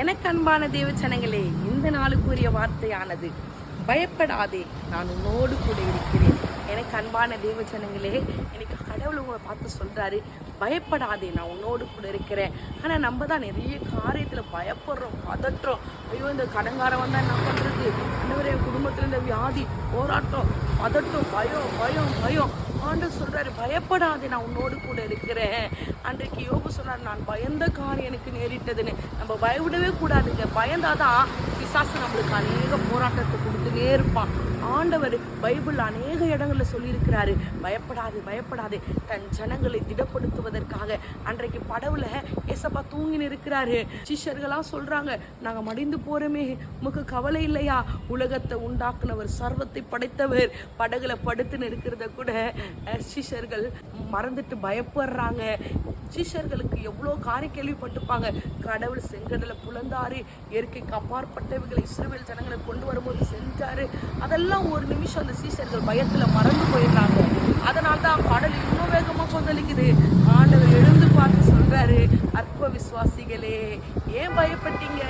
எனக்கு அன்பான தேவச்சனங்களே இந்த நாளுக்குரிய வார்த்தையானது பயப்படாதே நான் உன்னோடு கூட இருக்கிறேன். எனக்கு அன்பான தேவச்சனங்களே எனக்கு கடவுள் உங்களை பார்த்து சொல்கிறாரு பயப்படாதே நான் உன்னோடு கூட இருக்கிறேன். ஆனால் நம்ம தான் நிறைய காரியத்தில் பயப்படுறோம் பதற்றோம். ஐயோ இந்த கடங்காரம் வந்தால் என்ன பண்ணுறது இன்னொரு என் குடும்பத்தில் இந்த வியாதி போராட்டம் பதட்டம் பயம் பயம் பயம். ஆண்டு சொல்கிறாரு பயப்படாதே நான் உன்னோடு கூட இருக்கிறேன். அன்றைக்கு யோபு சொன்னார் நான் பயந்த காரியம் எனக்கு நேரிட்டதுன்னு. நம்ம பயவிடவே கூடாதுங்க. பயந்தாதான் பிசாசு நம்மளுக்கு அநேக போராட்டத்தை கொடுத்துனே இருப்பான். ஆண்டவர் பைபிள் அநேக இடங்களில் சொல்லியிருக்கிறாரு. பயப்படாது பயப்படாது. தன் ஜனங்களை திடப்படுத்துவதற்காக. அன்றைக்கு படவுல ஏசப்பா தூங்கின்னு இருக்கிறாரு. சிஷ்யர்களாம் சொல்றாங்க நாங்க மடிந்து போகிறோமே உமக்கு கவலை இல்லையா? உலகத்தை உண்டாக்குனவர் சர்வத்தை படைத்தவர். படகுல படுத்துன்னு இருக்கிறத கூட சிஷர்கள் சிஷ்யர்கள் மறந்துட்டு பயப்படுறாங்க. சிஷர்களுக்கு எவ்வளோ காரை கேள்விப்பட்டிருப்பாங்க. கடவுள் செங்கடலை புலந்தாரு இயற்கைக்கு அப்பாற்பட்டவைகளை இஸ்ரேல் ஜனங்களை கொண்டு வரும்போது செஞ்சாரு. அதெல்லாம் ஒரு நிமிஷம் அந்த சீசர்கள் பயத்துல மறந்து போயிடுறாங்க. அதனால தான் கடல் இன்னும் வேகமா கொந்தளிக்குது. ஆண்டவர் எழுந்து பார்த்து சொல்றாரு அற்ப விசுவாசிகளே ஏன் பயப்பட்டீங்க?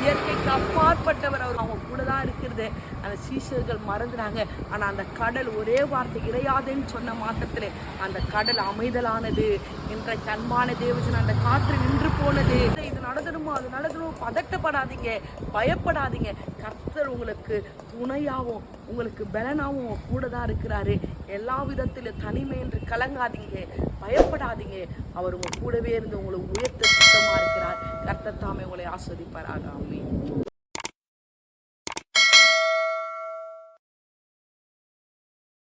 இயற்கைக்கு அப்பாற்பட்டவர் அவர். அவங்க கூட தான் இருக்கிறது. அந்த சீசர்கள் மறந்துறாங்க. ஆனா அந்த கடல் ஒரே வார்த்தை இறையாதுன்னு சொன்ன மாத்திரத்துல அந்த கடல் அமைதலானது. என்ற கண்மான தேவஜன் அந்த காற்று நின்று போனது. நடந்துடுமோ அது நடந்துடுமோ பதட்டப்படாதீங்க. பயப்படாதீங்க. கர்த்தர் உங்களுக்கு துணையாகவும் உங்களுக்கு பலனாகவும் கூட தான் இருக்கிறாரு. எல்லா விதத்திலும் தனிமை என்று கலங்காதீங்க. பயப்படாதீங்க. அவர் உங்க கூடவே இருந்து உங்களை உயர்த்த சுத்தமாக இருக்கிறார். கர்த்தர் தாமே உங்களை ஆஸ்வதிப்பார் ஆகாமே